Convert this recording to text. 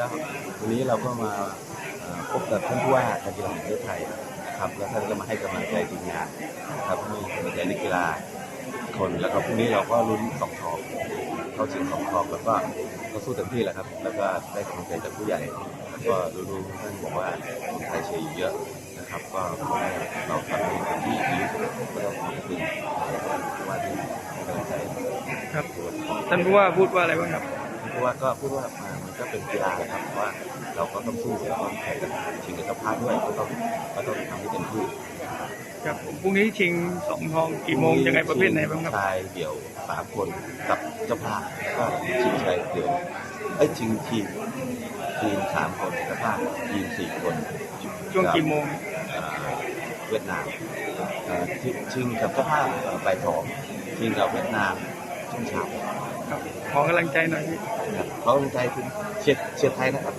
ก็วันนี้เราก็มาเอ่อพบกับท่านผู้ว่าการกีฬาแห่งประเทศไทยนะครับแล้วท่านก็มาให้กำลังใจทีมงานนะครับให้กำลังใจนักกีฬาทุกคนแล้วก็พรุ่งนี้เราก็ลุ้นสองทองเข้าชิงสองทองแล้วก็ก็สู้เต็มที่แหละครับ แล้วก็ได้กำลังใจจากผู้ใหญ่แล้วก็รู้ๆท่านบอกว่าคนไทยเชียร์อยู่เยอะนะครับก็ขอให้เราทำให้เต็มที่ดีที่สุดก็ต้องขอบคุณผู้ว่าที่ให้กำลังใจครับท่านผู้ว่าพูดว่าอะไรบ้างครับเพราะว่าก็พูดว่าอ่ามัน ก็เป็นกีฬานะครับเพราะว่าเราก็ต้องสู้แล้วก็แข่งชิงกับเจ้าภาพด้วยก็ต้องก็ต้องทำให้เต็มที่ครับผมพรุ่งนี้ชิงสองทองกี่โมงยังไงประเภทไหนบ้างครับชายเดี่ยวสามคนกับเจ้าภาพก็ชิงชายเดี่ยวไอ้ยชิงทีมทีมสามคนเจ้าภาพทีมสี่คนช่วงกี่โมงเอ่อเวียดนามเอ่อชิชิงกับเจ้าภาพเอ่อบ่ายสองชิงกับเวียดนาม ช่วงเช้าขอกำลังใจหน่อยพี่ ขอกำลังใจคุณเชียร์เชียร์ไทยนะครับ